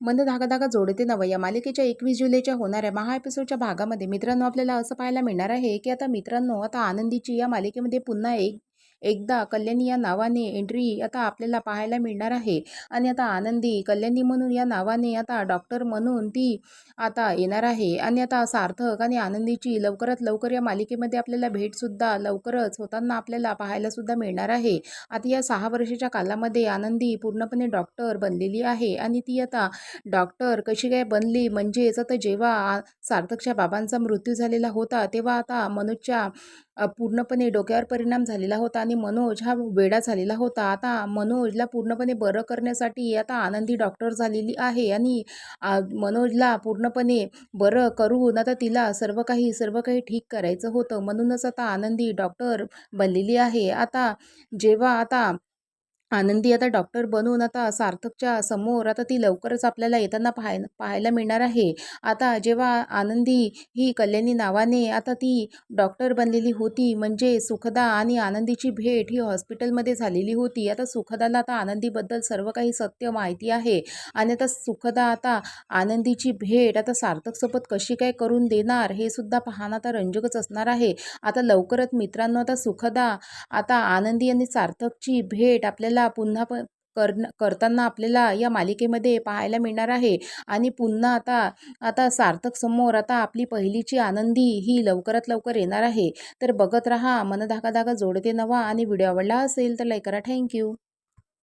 मन धागा धागा जोडते नवं. या मालिकेच्या एकवीस जुलैच्या होणाऱ्या महा एपिसोडच्या भागामध्ये मित्रांनो आपल्याला असं पाहायला मिळणार आहे की आता मित्रांनो आता आनंदीची या मालिकेमध्ये पुन्हा एक एकदा कल्याणी या नावाने एंट्री आता आपल्याला पाहायला मिळणार आहे. आणि आता आनंदी कल्याणी म्हणून या नावाने आता डॉक्टर म्हणून ती आता येणार आहे. आणि आता सार्थक आणि आनंदीची लवकरात लवकर या मालिकेमध्ये आपल्याला भेटसुद्धा लवकरच होताना आपल्याला पाहायलासुद्धा मिळणार आहे. आता या सहा वर्षाच्या कालामध्ये आनंदी पूर्णपणे डॉक्टर बनलेली आहे. आणि ती आता डॉक्टर कशी काय बनली? म्हणजेच आता जेव्हा सार्थकच्या बाबांचा मृत्यू झालेला होता तेव्हा आता मनोजच्या पूर्णपणे डोक्यावर परिणाम झालेला होता. आणि मनोज हा वेडा झालेला होता. आता मनोजला पूर्णपणे बरं करण्यासाठी आता आनंदी डॉक्टर झालेली आहे आणि मनोजला पूर्णपणे बरं करून आता तिला सर्व काही सर्व काही ठीक करायचं होतं. म्हणूनच आता आनंदी डॉक्टर बनलेली आहे. आता जेव्हा आता आनंदी आता डॉक्टर बनून आता सार्थकच्या समोर आता ती लवकरच आपल्याला येताना पाहाय पाहायला मिळणार आहे. आता जेव्हा आनंदी ही कल्याणी नावाने आता ती डॉक्टर बनलेली होती म्हणजे सुखदा आणि आनंदीची भेट ही हॉस्पिटलमध्ये झालेली होती. आता सुखदाला आता आनंदीबद्दल सर्व काही सत्य माहिती आहे. आणि आता सुखदा आता आनंदीची भेट आता सार्थकसोबत कशी काय करून देणार हे सुद्धा पाहणं आता रंजकच असणार आहे. आता लवकरच मित्रांनो आता सुखदा आता आनंदी आणि सार्थकची भेट आपल्याला पुन्हा प करण करताना आपल्याला या मालिकेमध्ये पाहायला मिळणार आहे. आणि पुन्हा आता आता सार्थक समोर आता आपली पहिलीची आनंदी ही लवकरात लवकर येणार आहे. तर बघत रहा मन धागा धागा जोडते नवा आणि व्हिडिओ आवडला असेल तर लाईक करा. थँक्यू.